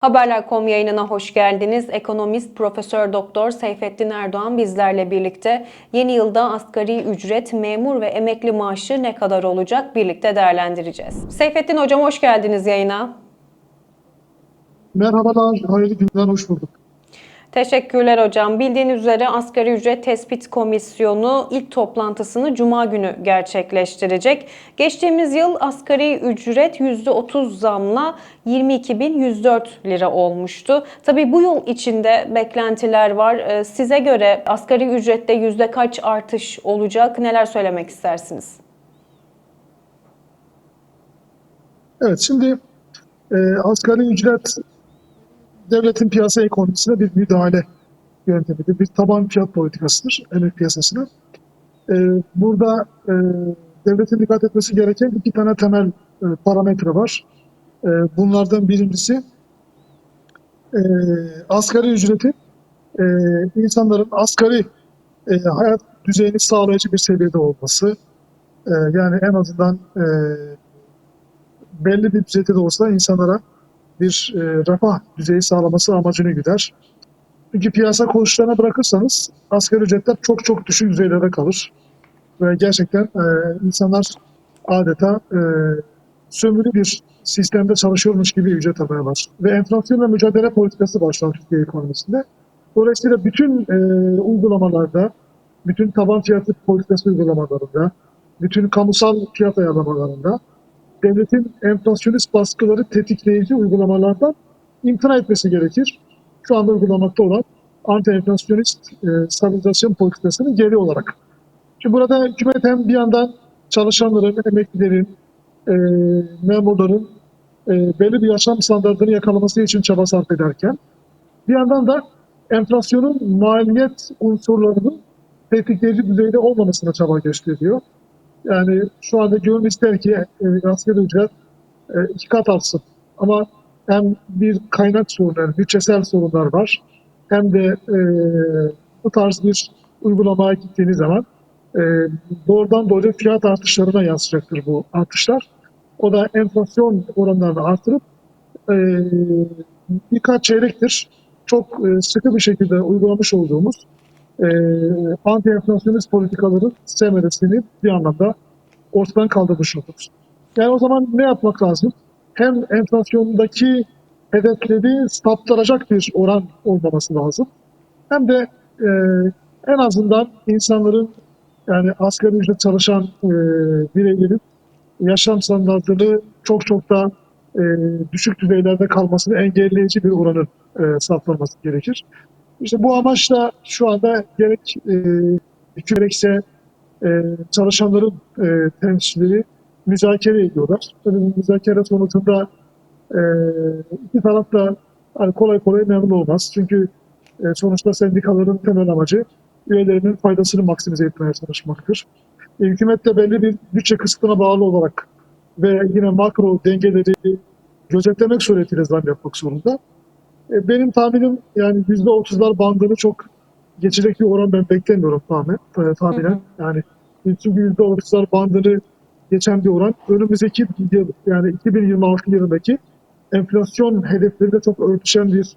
Haberler.com yayınına hoş geldiniz. Ekonomist Profesör Doktor Seyfettin Erdoğan bizlerle birlikte yeni yılda asgari ücret, memur ve emekli maaşı ne kadar olacak birlikte değerlendireceğiz. Seyfettin Hocam hoş geldiniz yayına. Merhabalar, hayırlı günler, hoş bulduk. Teşekkürler hocam. Bildiğiniz üzere Asgari Ücret Tespit Komisyonu ilk toplantısını Cuma günü gerçekleştirecek. Geçtiğimiz yıl asgari ücret %30 zamla 22.104 lira olmuştu. Tabii bu yıl içinde beklentiler var. Ee, Size göre asgari ücrette yüzde kaç artış olacak? Neler söylemek istersiniz? Evet, şimdi e, asgari ücret devletin piyasa ekonomisine bir müdahale yöntemidir. Bir taban fiyat politikasıdır emek piyasasına. E, burada e, devletin dikkat etmesi gereken iki tane temel e, parametre var. E, bunlardan birincisi e, asgari ücretin e, insanların asgari e, hayat düzeyini sağlayıcı bir seviyede olması. E, yani en azından e, belli bir düzeyde de olsa insanlara bir e, refah düzeyi sağlaması amacını güder. Çünkü piyasa koşullarına bırakırsanız asgari ücretler çok çok düşük düzeylere kalır. Ve gerçekten e, insanlar adeta e, sömürü bir sistemde çalışıyormuş gibi ücret almaya başlar. Ve enflasyonla mücadele politikası başlar Türkiye ekonomisinde. Dolayısıyla bütün e, uygulamalarda, bütün taban fiyatı politikası uygulamalarında, bütün kamusal fiyat ayarlamalarında devletin enflasyonist baskıları tetikleyici uygulamalardan imtina etmesi gerekir. Şu anda uygulamakta olan anti-enflasyonist e, stabilizasyon politikasının geri olarak. Şimdi burada hükümet hem bir yandan çalışanların, emeklilerin, e, memurların e, belli bir yaşam standartını yakalaması için çaba sarf ederken bir yandan da enflasyonun maliyet unsurlarının tetikleyici düzeyde olmamasına çaba gösteriyor. Yani şu anda gönül ister ki e, asgari ücret e, iki kat artsın. Ama hem bir kaynak sorunu, yani bütçesel sorunlar var. Hem de e, bu tarz bir uygulamaya gittiğiniz zaman e, doğrudan doğruya fiyat artışlarına yansıyacaktır bu artışlar. O da enflasyon oranlarını artırıp e, birkaç çeyrektir çok e, sıkı bir şekilde uygulamış olduğumuz e, anti-enflasyonist politikaların semeresini bir anlamda ortadan kaldırmış oluruz. Yani o zaman ne yapmak lazım? Hem enflasyondaki hedefleri saptıracak bir oran olmaması lazım. Hem de e, en azından insanların yani asgari ücret çalışan e, bireylerin yaşam standartını çok çok da e, düşük düzeylerde kalmasını engelleyici bir oranın e, saptanması gerekir. İşte bu amaçla şu anda gerek e, gerekse e, çalışanların e, temsilcileri müzakere ediyorlar. Tabii müzakere sonucunda e, iki taraf da hani kolay kolay memnun olmaz. Çünkü e, sonuçta sendikaların temel amacı üyelerinin faydasını maksimize etmeye çalışmaktır. E, hükümet de belli bir bütçe kısıtına bağlı olarak ve yine makro dengeleri gözetlemek suretiyle zam yapmak zorunda. E, Benim tahminim yani yüzde otuzlar bandını çok geçecek bir oran ben beklemiyorum tahmin, e, tahminen. Hı hı. Yani çünkü yüzde otuzlar bandını geçen bir oran önümüzdeki yıl yani 2026 yılındaki enflasyon hedefleriyle çok örtüşen bir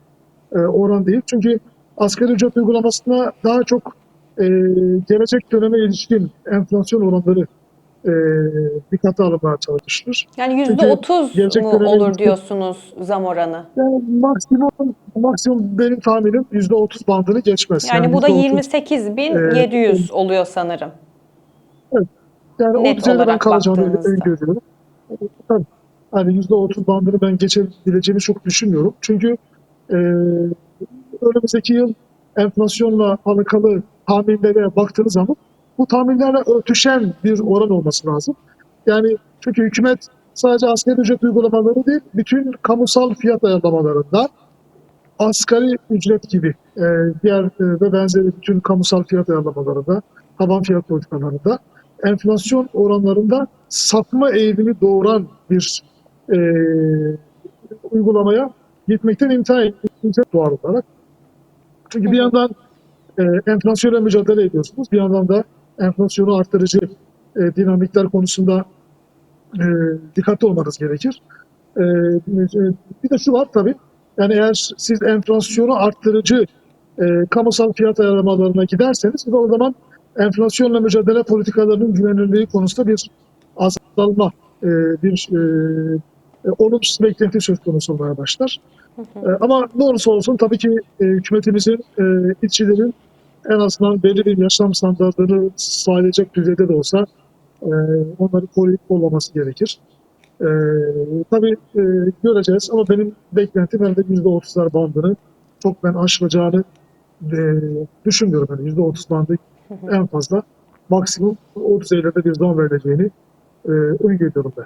e, oran değil. Çünkü asgari ücret uygulamasına daha çok e, gelecek döneme ilişkin enflasyon oranları e, dikkate alınmaya çalışılır. Yani %30 gelecek mu olur diyorsunuz zam oranı? Yani maksimum maksimum benim tahminim yüzde otuz bandını geçmez. Yani bu da %30 28.700 oluyor sanırım. yani o net düzeyde ben olarak kalacağını öngörüyorum. Tabii. Hani yüzde otuz bandını ben geçebileceğini çok düşünmüyorum. Çünkü e, önümüzdeki yıl enflasyonla alakalı tahminlere baktığınız zaman bu tahminlerle örtüşen bir oran olması lazım. Yani çünkü hükümet sadece asgari ücret uygulamaları değil, bütün kamusal fiyat ayarlamalarında asgari ücret gibi e, diğer e, ve benzeri bütün kamusal fiyat ayarlamalarında, taban fiyat politikalarında enflasyon oranlarında sapma eğilimi doğuran bir e, uygulamaya gitmekten imtina ettiğinize doğal olarak. Çünkü bir yandan e, enflasyonla mücadele ediyorsunuz, bir yandan da enflasyonu arttırıcı e, dinamikler konusunda e, dikkatli olmanız gerekir. E, bir de şu var tabii, Yani eğer siz enflasyonu arttırıcı e, kamusal fiyat ayarlamalarına giderseniz o zaman enflasyonla mücadele politikalarının güvenilirliği konusunda bir azalma, e, bir e, e, olumsuz beklenti söz konusu olmaya başlar. E, ama ne olursa olsun tabii ki e, hükümetimizin, e, işçilerin en azından belli bir yaşam standartlarını sağlayacak düzeyde de olsa e, onları koruyup kollaması gerekir. E, tabii e, göreceğiz ama benim beklentim herhalde %30'lar bandını çok ben aşılacağını e, düşünmüyorum. Yani %30 bandı en fazla maksimum o düzeylerde bir zam verileceğini e, öngörüyorum ben.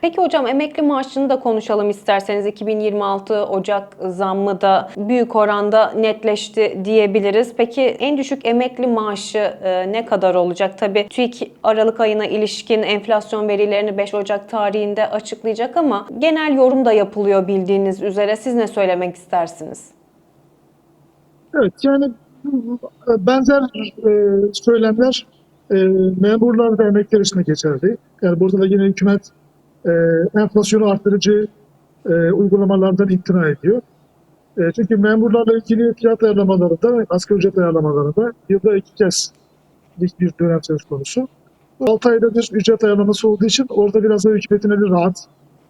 Peki hocam emekli maaşını da konuşalım isterseniz. 2026 Ocak zammı da büyük oranda netleşti diyebiliriz. Peki en düşük emekli maaşı e, ne kadar olacak? Tabii TÜİK Aralık ayına ilişkin enflasyon verilerini 5 Ocak tarihinde açıklayacak ama genel yorum da yapılıyor bildiğiniz üzere. Siz ne söylemek istersiniz? Evet yani benzer e, söylemler e, memurlar ve emekliler için geçerli. Yani burada da yine hükümet e, enflasyonu arttırıcı e, uygulamalardan imtina ediyor. E, çünkü memurlarla ilgili fiyat ayarlamalarında, asgari ücret ayarlamalarında yılda iki kez bir dönem söz konusu. 6 ayda bir ücret ayarlaması olduğu için orada biraz da hükümetin eli rahat.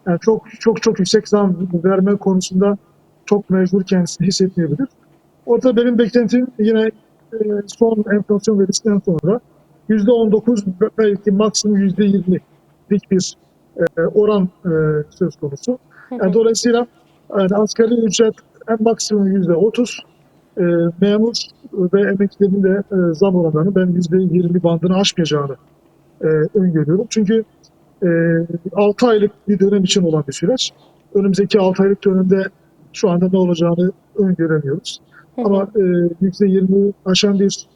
Yani çok çok çok yüksek zam verme konusunda çok mecbur kendisini hissetmeyebilir. Orada benim beklentim yine e, son enflasyon verisinden sonra %19 belki maksimum %20'lik bir e, oran e, söz konusu. Yani dolayısıyla yani asgari ücret en maksimum %30, e, memur ve emeklilerin de e, zam oranlarını ben %20 bandını aşmayacağını e, öngörüyorum. Çünkü e, 6 aylık bir dönem için olan bir süreç. Önümüzdeki 6 aylık dönemde şu anda ne olacağını öngöremiyoruz. Ama e, %20 aşan bir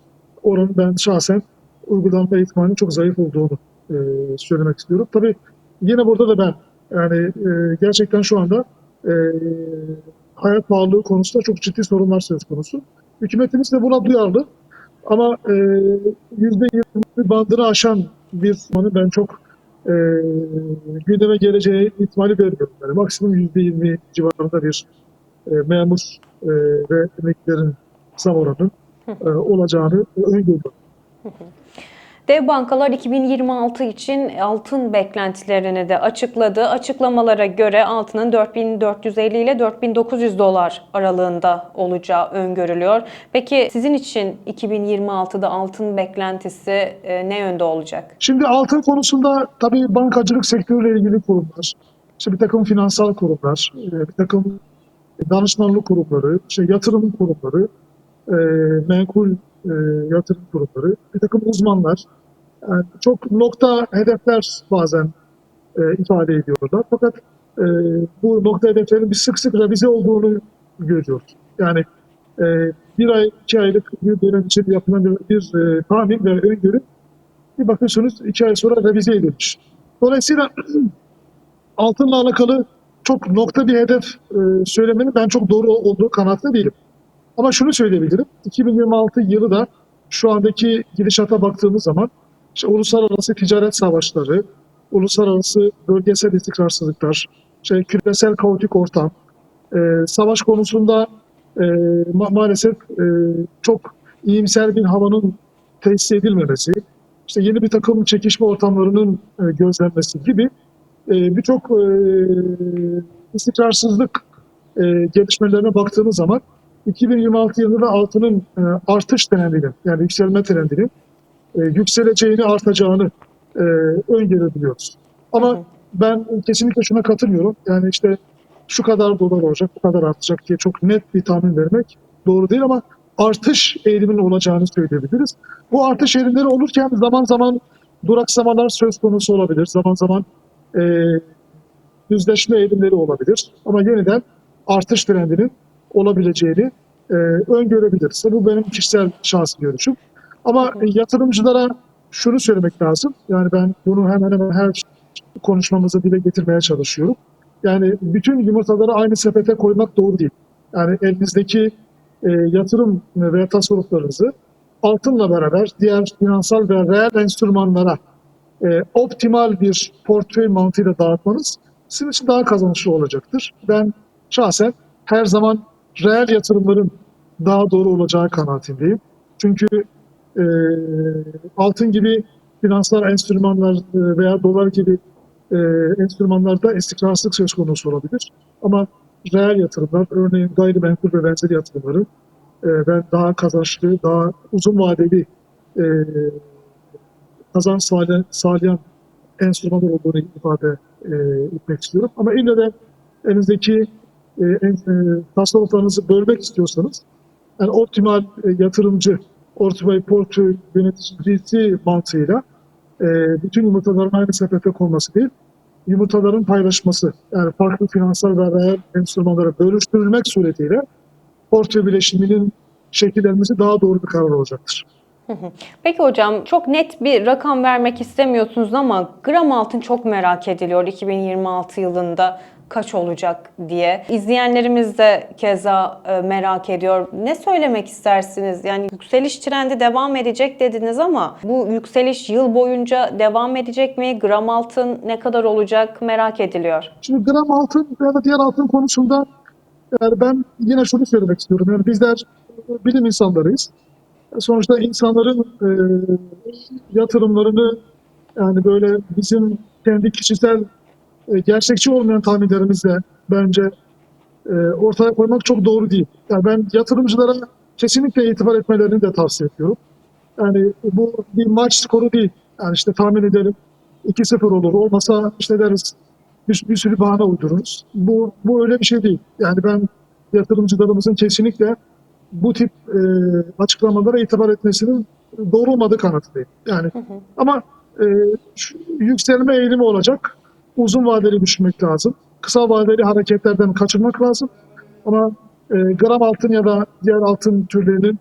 oran ben şahsen uygulanma ihtimalinin çok zayıf olduğunu e, söylemek istiyorum. Tabii yine burada da ben yani e, gerçekten şu anda e, hayat pahalılığı konusunda çok ciddi sorunlar söz konusu. Hükümetimiz de buna duyarlı. Ama e, %20 bandını aşan bir zamanı ben çok e, gündeme geleceği ihtimali vermiyorum. Yani maksimum %20 civarında bir e, memur e, ve emeklilerin zam oranının e, olacağını öngörüyorum. Dev bankalar 2026 için altın beklentilerini de açıkladı. Açıklamalara göre altının 4450 ile 4900 dolar aralığında olacağı öngörülüyor. Peki sizin için 2026'da altın beklentisi e, ne yönde olacak? Şimdi altın konusunda tabii bankacılık sektörüyle ilgili kurumlar, işte bir takım finansal kurumlar, e, bir takım danışmanlık kurumları, işte yatırım kurumları, e, menkul e, yatırım kurumları, bir takım uzmanlar, yani çok nokta hedefler bazen e, ifade ediyorlar. Fakat e, bu nokta hedeflerin bir sık sık revize olduğunu görüyoruz. Yani e, bir ay, iki aylık bir dönem için yapılan bir, bir e, tahmin ve öngörü bir bakıyorsunuz iki ay sonra revize edilmiş. Dolayısıyla altınla alakalı çok nokta bir hedef e, söylemenin ben çok doğru olduğu kanaatinde değilim. Ama şunu söyleyebilirim. 2026 yılı da şu andaki gidişata baktığımız zaman işte uluslararası ticaret savaşları, uluslararası bölgesel istikrarsızlıklar, işte küresel kaotik ortam, e, savaş konusunda e, ma- maalesef e, çok iyimser bir havanın tesis edilmemesi, işte yeni bir takım çekişme ortamlarının e, gözlenmesi gibi e, birçok e, istikrarsızlık e, gelişmelerine baktığımız zaman 2026 yılında altının e, artış trendinin yani yükselme trendinin e, yükseleceğini, artacağını e, öngörebiliyoruz. Ama ben kesinlikle şuna katılmıyorum. Yani işte şu kadar dolar olacak, bu kadar artacak diye çok net bir tahmin vermek doğru değil ama artış eğiliminin olacağını söyleyebiliriz. Bu artış eğilimleri olurken zaman zaman duraksamalar söz konusu olabilir. Zaman zaman e, düzleşme eğilimleri olabilir. Ama yeniden artış trendinin olabileceğini e, öngörebiliriz. Bu benim kişisel şahsi görüşüm. Ama hı. yatırımcılara şunu söylemek lazım. Yani ben bunu hemen hemen her konuşmamızda dile getirmeye çalışıyorum. Yani bütün yumurtaları aynı sepete koymak doğru değil. Yani elinizdeki e, yatırım veya tasarruflarınızı altınla beraber diğer finansal ve reel enstrümanlara e, optimal bir portföy mantığıyla dağıtmanız sizin için daha kazançlı olacaktır. Ben şahsen her zaman reel yatırımların daha doğru olacağı kanaatindeyim. Çünkü e, altın gibi finansal enstrümanlar e, veya dolar gibi e, enstrümanlarda istikrarsızlık söz konusu olabilir. Ama reel yatırımlar, örneğin gayrimenkul ve benzeri yatırımları e, ben daha kazançlı, daha uzun vadeli e, kazanç sağlayan, sağlayan enstrümanlar olduğunu ifade e, etmek istiyorum. Ama ille de elinizdeki e, e, tasarruflarınızı bölmek istiyorsanız yani optimal e, yatırımcı, optimal portföy yöneticisi mantığıyla e, bütün yumurtaların aynı sepete konması değil, yumurtaların paylaşması, yani farklı finansal ve reel enstrümanlara bölüştürülmek suretiyle portföy bileşiminin şekillenmesi daha doğru bir karar olacaktır. Peki hocam çok net bir rakam vermek istemiyorsunuz ama gram altın çok merak ediliyor 2026 yılında kaç olacak diye. İzleyenlerimiz de keza e, merak ediyor. Ne söylemek istersiniz? Yani yükseliş trendi devam edecek dediniz ama bu yükseliş yıl boyunca devam edecek mi? Gram altın ne kadar olacak merak ediliyor. Şimdi gram altın ya da diğer altın konusunda yani ben yine şunu söylemek istiyorum. Yani bizler bilim insanlarıyız. Sonuçta insanların e, yatırımlarını yani böyle bizim kendi kişisel e, gerçekçi olmayan tahminlerimizle bence e, ortaya koymak çok doğru değil. Yani ben yatırımcılara kesinlikle itibar etmelerini de tavsiye ediyorum. Yani bu bir maç skoru değil. Yani işte tahmin edelim 2-0 olur. Olmasa işte deriz bir, bir sürü bahane uydururuz. Bu, bu öyle bir şey değil. Yani ben yatırımcılarımızın kesinlikle bu tip e, açıklamalara itibar etmesinin doğru olmadığı kanaatindeyim. Yani ama e, yükselme eğilimi olacak. Uzun vadeli düşünmek lazım. Kısa vadeli hareketlerden kaçırmak lazım. Ama e, gram altın ya da diğer altın türlerinin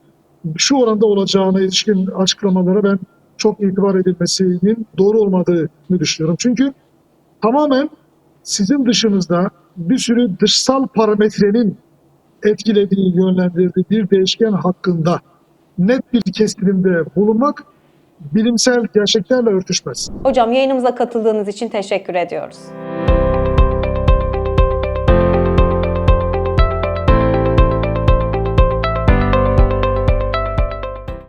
şu oranda olacağına ilişkin açıklamalara ben çok itibar edilmesinin doğru olmadığını düşünüyorum. Çünkü tamamen sizin dışınızda bir sürü dışsal parametrenin etkilediği, yönlendirdiği bir değişken hakkında net bir kestirimde bulunmak bilimsel gerçeklerle örtüşmez. Hocam yayınımıza katıldığınız için teşekkür ediyoruz.